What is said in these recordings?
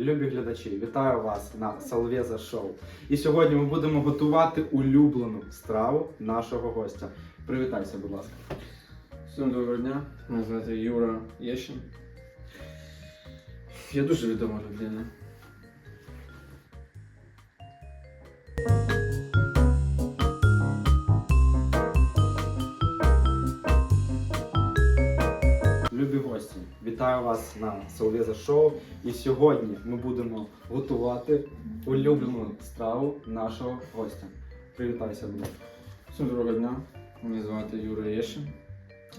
Любі глядачі, вітаю вас на Салвеза Шоу. І сьогодні ми будемо готувати улюблену страву нашого гостя. Привітайся, будь ласка. Всім доброго дня. Мене звати Юра Єщин. Я дуже відома людина. Гості, вітаю вас на Салвеза Шоу. І сьогодні ми будемо готувати улюблену страву нашого гостя. Привітайся, будь ласка. Всім доброго дня. Мене звати Юра Єщин.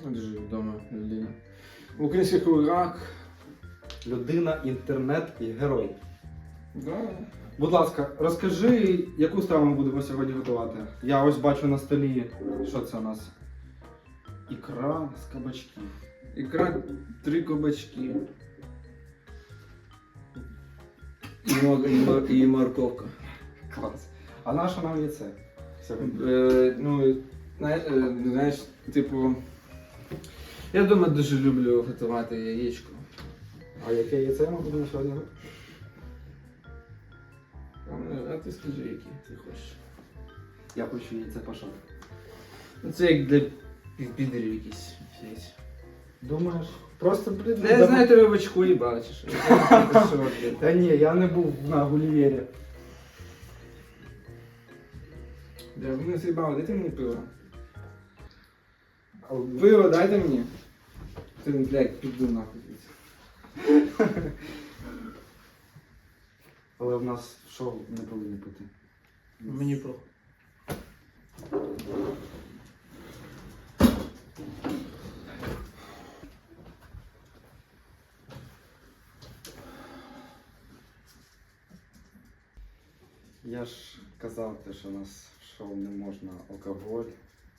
Я дуже відома людина. В українських кругах. Людина, інтернет і герой. Да. Будь ласка, розкажи, яку страву ми будемо сьогодні готувати. Я ось бачу на столі, що це у нас? Ікра з кабачків. Ікра три кабачки. І, і, і морковка. Клас. А на що нам яйце? Сьогодні. Е, ну, е, знаєш, типу. Я вдома дуже люблю готувати яєчко. А яке яйце ми будемо сьогодні готувати? А, ти скажи, які ти хочеш. Я хочу яйце пашот. Ну, Це як для пі- підерів якісь. якісь. Думаєш? Просто, блін, Та я знаю тебе в очку і бачиш. Та ні, я не був на Гулівері. Я мене з'їбав, дайте мені пиво. Пиво дайте мені. Ти, блядь, піду нахуй. звідси. Але в нас шоу не повинні пити. Мені про. Я ж казав, те, що у нас в шоу не можна алкоголь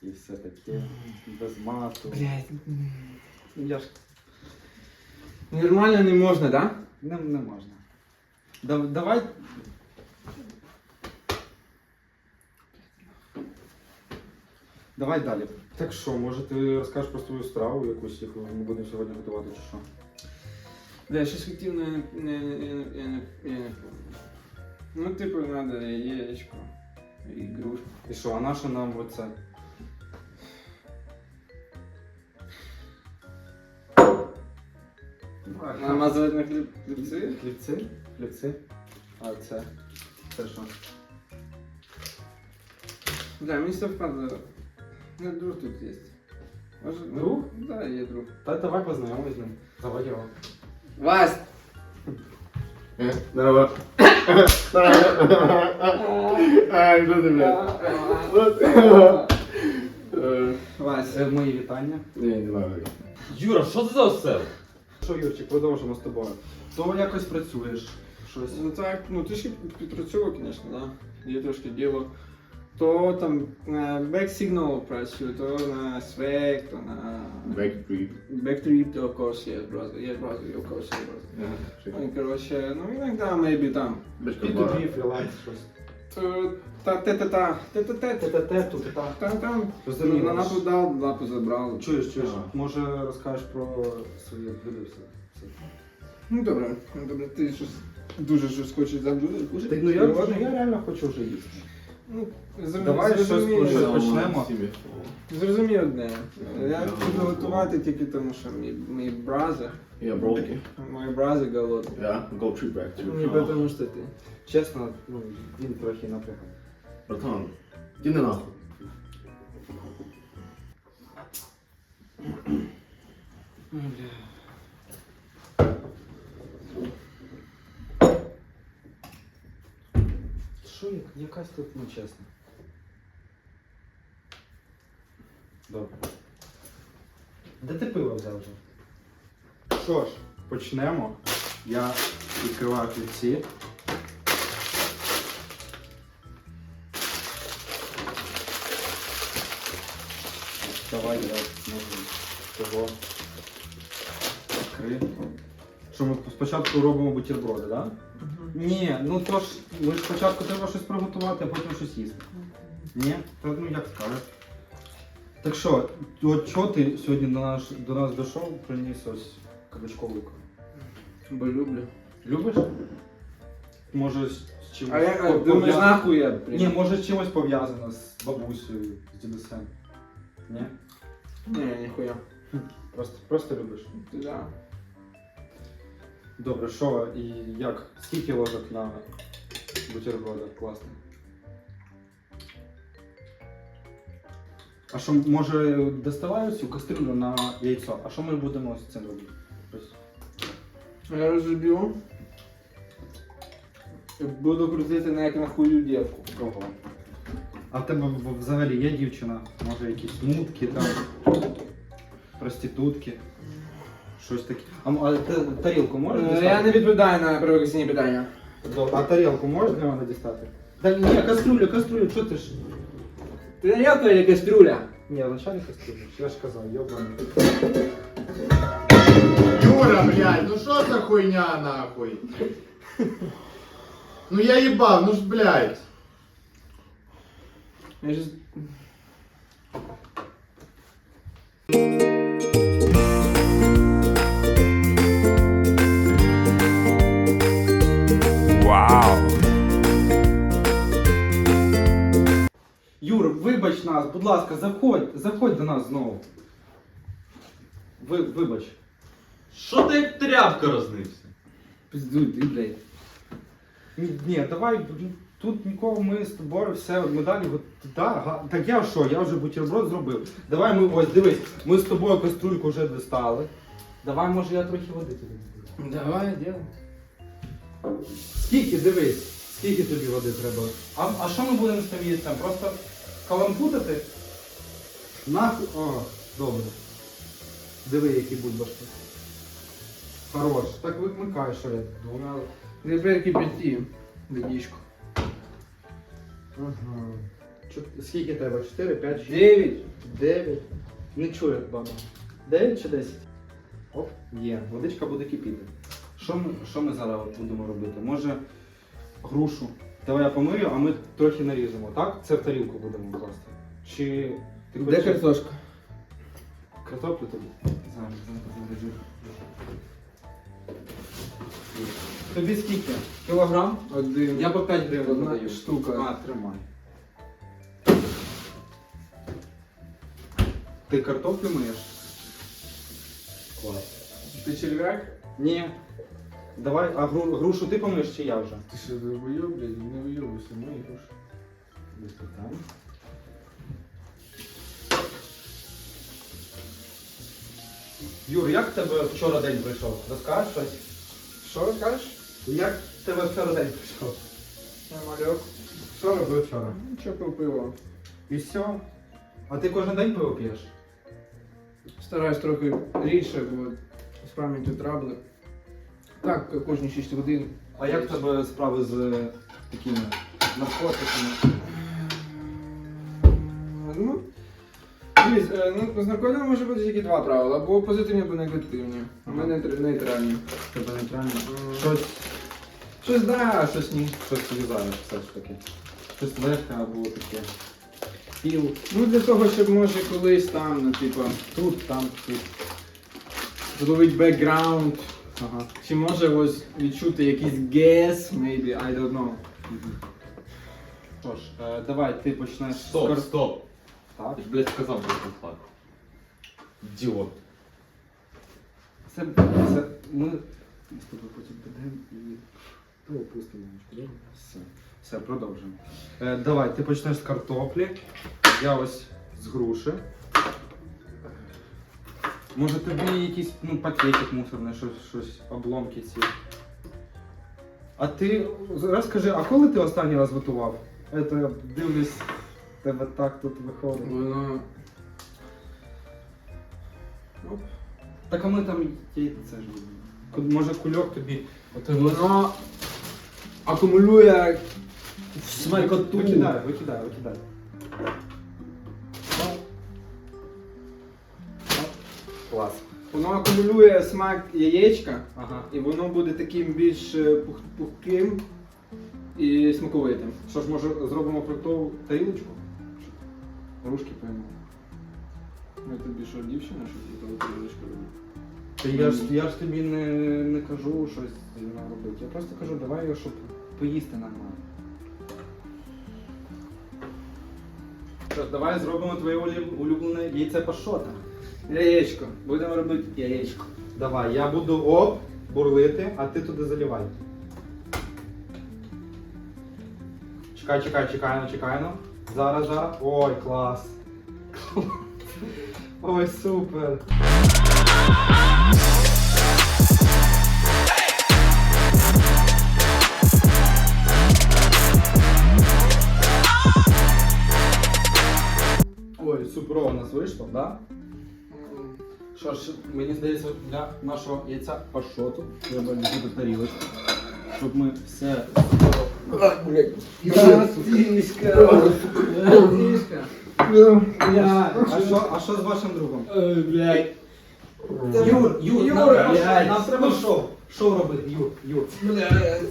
і все таке. Без мату. Блядь. Я ж Нормально не можна, да? не, не можна. Да, давай. Давай далі. Так що, може ти розкажеш про свою страву, якусь, яку ми будемо сьогодні готувати, чи що? Да, я щось хотів, но я не, не, я, не, я, не, я не. Ну, типу, надо яєчко і грушку. І що, а на що нам оце? Намазувати на хліб хлібці? Хлібці? Хлібці? А це? Це що? Да, мені совпадає. Ну, друг тут є. Може, ну, Друг? Да, є друг. Та давай познайомимось з ним. Давай його. Вась! Здорово. Ай, що ти, блядь? Е, Вась. Це мої вітання. Ні, не маю. Юра, що це за все? Що, Юрчик, продовжимо з тобою. То якось працюєш. Щось. Ну так, ну трішки підпрацьовував, звісно, да. Є трошки діло то там е, на back-signal працюю, то на Swag, то на... Backtrip. Backtrip, то of course, yes, brother, yes, brother, of course, yes, brother. Ну, коротше, ну іногда, maybe там. B2B, фріланс, щось. Та те та та те та те Те-те-те, ну, тут так. та там Розумію. на лапу дав, лапу забрав. Чуєш, чуєш. Може розкажеш про своє дивився. Ну добре, ну, добре, ти щось дуже щось хочеш завжди. Так, ну я, я реально хочу вже їсти. Ну, зрозумій- Давай щось зрозумій- про щось почнемо. Зрозумій одне. Я буду готувати тільки тому, що мій, мій бразер, Я броуки. мій бразер голодний. Я go trip back to. Тому, що ти. Чесно, ну, він трохи напрягає. Братан, іди нахуй. Що я- якась тут нечесна? Добре. Де ти пиво взяв вже? Що ж, почнемо. Я відкриваю ключі. Давай я зможу того відкрити. Що ми спочатку робимо бутерброди, так? Да? Ні, ну то ж, ми ж спочатку треба щось приготувати, а потім щось їсти. Ні? Та ну як скажеш. Так що, от чого ти сьогодні до нас, до нас дійшов, приніс ось кабачкову ікру? Бо люблю. Любиш? може з чимось. А я а, думаєш, нахуй я? Ні, може з чимось пов'язано з бабусею, з дідусем. Ні? Ні, ніхуя. Просто, просто любиш. Да. Добре, що і як? Скільки ложок на бутерброда? Класно. А що, може, доставаю цю кастрюлю на яйцо? А що ми будемо з цим робити? Ось. Я розб'ю. І Буду крутити на як на хую дівку. Ого. А в тебе взагалі є дівчина? Може якісь мутки там, проститутки? Щось таке. А, м- а та- тарілку можеш Е, дістати? Я не відповідаю на провокаційні питання. Добре. А тарілку можеш для мене дістати? Та ні, кастрюлю, кастрюлю, що ти ж? Ти тарілка чи кастрюля? Ні, вначалі кастрюлю. Я ж казав, йобаний. Юра, блядь, ну що за хуйня нахуй? Ну я їбав, ну ж блядь. Я ж... будь ласка, заходь, заходь до нас знову. Ви, вибач. Що ти як тряпка рознився? Пиздуй, ти, блядь. Ні, ні, давай, ну, тут нікого ми з тобою все, ми далі. го- Да, га- так я що, я вже бутерброд зробив. Давай ми ось дивись, ми з тобою кастрюльку вже достали. Давай, може, я трохи води тобі. зроблю. Давай, делай. Скільки, дивись, скільки тобі води треба? А, а що ми будемо з тим яйцем? Просто каламбутити? Нахуй. О, добре. Диви, які бульбашки. Хорош. Так вимикай, що я двома. Тепер кипяті. Водичку. Ага. Чот- Скільки тебе? 4, 5, 6? Дев'ять. 9. Не чую, баба. 9 чи 10? Оп, є. Водичка буде кипіти. Що ми, що ми зараз от будемо робити? Може грушу. Давай я помию, а ми трохи наріжемо, так? Це в тарілку будемо класти. Чи ти Де хочеш картошка? картоплю тобі? Зараз, зараз заряджу. Тобі скільки? Кілограм? Один. Я по 5 гривень Одна даю. штука. А, тримай. Ти картоплю миєш? Клас. Ти черв'як? Ні. Давай, а гру, грушу ти помиєш чи я вже? Ти що, вийоб, блядь? Не вийобуйся, мої гроші. Без питань. Юр, як в тебе вчора день пройшов? Розкажеш щось? Що кажеш? Як в тебе вчора день пройшов? Нормальок. Що робив вчора? Нічого пив пиво. І все. А ти кожен день пиво п'єш? Стараюсь трохи рідше, бо з пам'яттю трабли. Так, кожні 6 годин. А як в тебе справи з е, такими наркотиками? Ну, дивись, е, ну, з наркотиками може бути тільки два правила, або позитивні, або негативні. У мене нейтр- нейтральні. Тебе нейтрально? М, Щось, Щось да, щось ні. щось в'язаєш все ж таки. Щось легке або таке. Піл, Ну для того, щоб може колись там, ну типа, тут, там, тут. зловити бекграунд, Ага. чи може ось відчути якийсь guess, maybe, I don't know. Що ж, е, давай ти почнеш з Стоп, кар- стоп. Так. Ти ж, блядь, сказав, що це так. Ідіот. Це, це ми з тобою потім підемо і то опустимо. добре? Все. Все, продовжуємо. Е, давай, ти почнеш з картоплі. Я ось з груші. Може тобі якийсь ну, пакетик мусорний, щось, щось обломки ці. А ти розкажи, а коли ти останній раз готував? Это, дивлюсь, в тебе так тут виходить. Воно. Оп. Так а ми там яйце ж. Може кульок тобі. Ото Воно акумулює смакоту. Викидай, викидай, викидай. Клас. Воно акумулює смак яєчка, Ага. і воно буде таким більш е, пух- пухким і смаковитим. Що ж, може зробимо фруктову тарілочку? Рушки поймемо. Я тобі що, дівчина, що ти там робиш? Та я ж, я ж тобі не, не кажу щось зі мною робити. Я просто кажу, давай, його, щоб поїсти нормально. Що, давай зробимо твоє улюб- улюблене яйце пашота. Яєчко. Будемо робити яєчко. Давай, я буду оп, бурлити, а ти туди заливай. Чекай, чекай, чекай, чекай. Зараз, зараз. Ой, клас. Ой, супер. Ой, суперово у нас вийшло, так? Да? Що ж, мені здається, для нашого яйця пашоту треба відкрити тарілочку, щоб ми все а що, а що з вашим другом? Блядь. Юр, Юр, нам, блядь. нам треба шоу. Шоу робити, Юр, Юр. Блядь.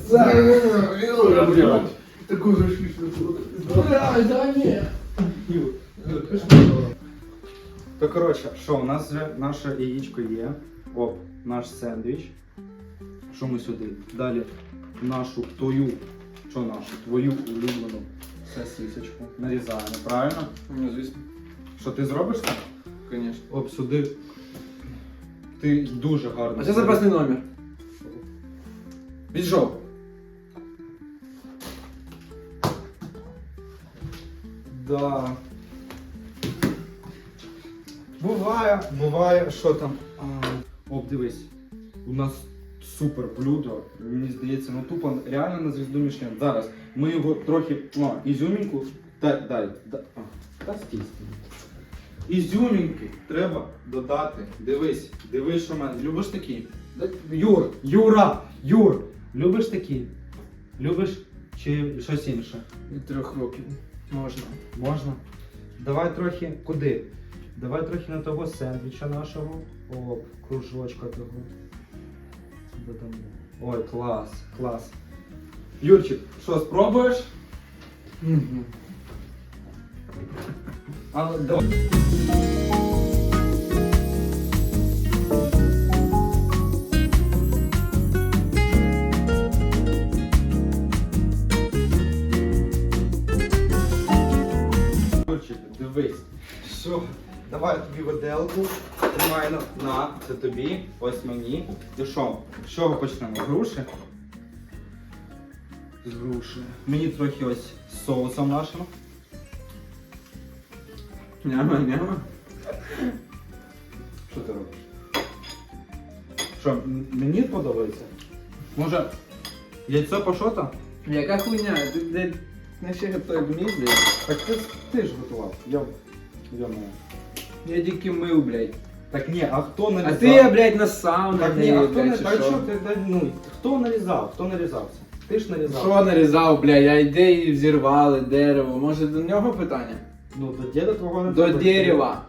Таку зашишну. Блядь, да ні. Юр. То коротше, що, у нас вже наше яєчко є. Оп, наш сендвіч. Що ми сюди? Далі нашу твою, що нашу, твою улюблену сосисочку. Нарізаємо, правильно? Ну, звісно. Що ти зробиш так? Конечно. Оп, сюди. Ти дуже гарно. А це запасний номер. Віджов. Да. Буває, буває, що там. А, Оп, дивись. У нас супер блюдо. Мені здається, ну тупо реально на звізду Мішлен. Зараз ми його трохи. О, ізюмінку. Дай, дай. дай. А, Та стій, стій. Ізюмінки треба додати. Дивись, дивись, що мене. Любиш такі? Юр, Юра, Юр, любиш такі? Любиш чи щось інше? Від трьох років. Можна. Можна? Давай трохи куди? Давай трохи на того сендвіча нашого. О, кружочка того. Додамо. Ой, клас, клас. Юрчик, що, спробуєш? Мгм. А, ну, давай. Юрчик, дивись. Що? Давай я тобі виделку. Тримай на, на, це тобі, ось мені. І що? З чого почнемо? З груші? З груші. Мені трохи ось з соусом нашим. Няма, няма. Що ти робиш? Що, мені подобається? Може, яйцо пашота? Яка хуйня? Ти, блядь, не ще готовий вмієш, блядь? Так ти, ж- ти ж готував. Я, я не. Я тільки мив, блядь. Так ні, а хто А нарізав? ти, блядь, на сауну Так ні, а не, хто не так що? що ти да, ну, хто нарізав? Хто нарізався? Ти ж нарізав. Що нарізав, блядь, а ідеї взірвали дерево. Може до нього питання? Ну, до діда твого не До треба. дерева.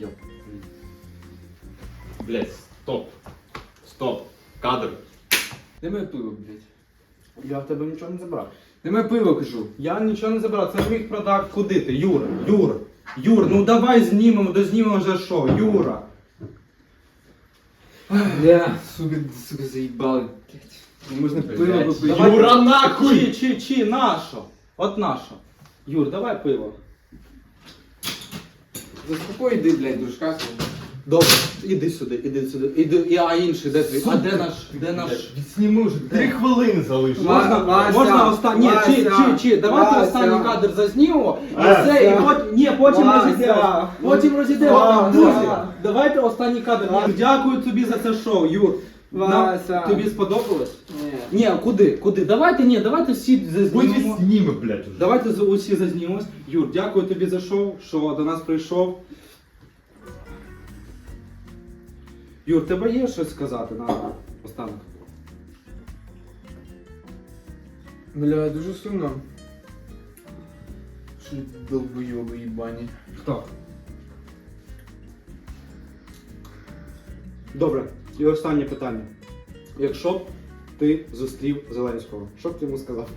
Йоп. Блять, стоп. Стоп. Кадр. Де моє пиво, блядь? Я в тебе нічого не забрав. Де моє пиво, кажу? Я нічого не забрав, це мій продакт. Куди ти? Юра, Юра, Юр, ну давай знімемо, дознімемо вже шоу, Юра. Бля, сука, сука, заїбали, блядь. Не можна пиво попити. Давай- Юра, нахуй! Чи, чи, чи, нашо. От нашо. Юр, давай пиво. Заспокой, йди, блядь, дружка свого. Добре, іди сюди, іди сюди. Іди, і, а інший, де твій? А де наш? Де наш? Відсніми вже. Три хвилини залишилось. Можна, Вася, можна останній. Ні, чи, Вася, чи, чи, давайте Вася. останній кадр зазнімемо. І Вася. все, і потім, ні, потім Вася. розійдемо. Потім розійдемо. Вася. Друзі, давайте останній кадр. Дякую тобі за це шоу, Юр. Нам- Вася. Тобі сподобалось? Ні. Ні, куди? Куди? Давайте, ні, давайте всі Будь зазнімемо. відсніми, блять, уже. Давайте з- усі зазнімемось. Юр, дякую тобі за шоу, що до нас прийшов. Юр, тебе є щось сказати на останок? Бля, дуже сумно. Що долбойоби їбані. Хто? Добре, і останнє питання. Якщо б ти зустрів Зеленського, що б ти йому сказав?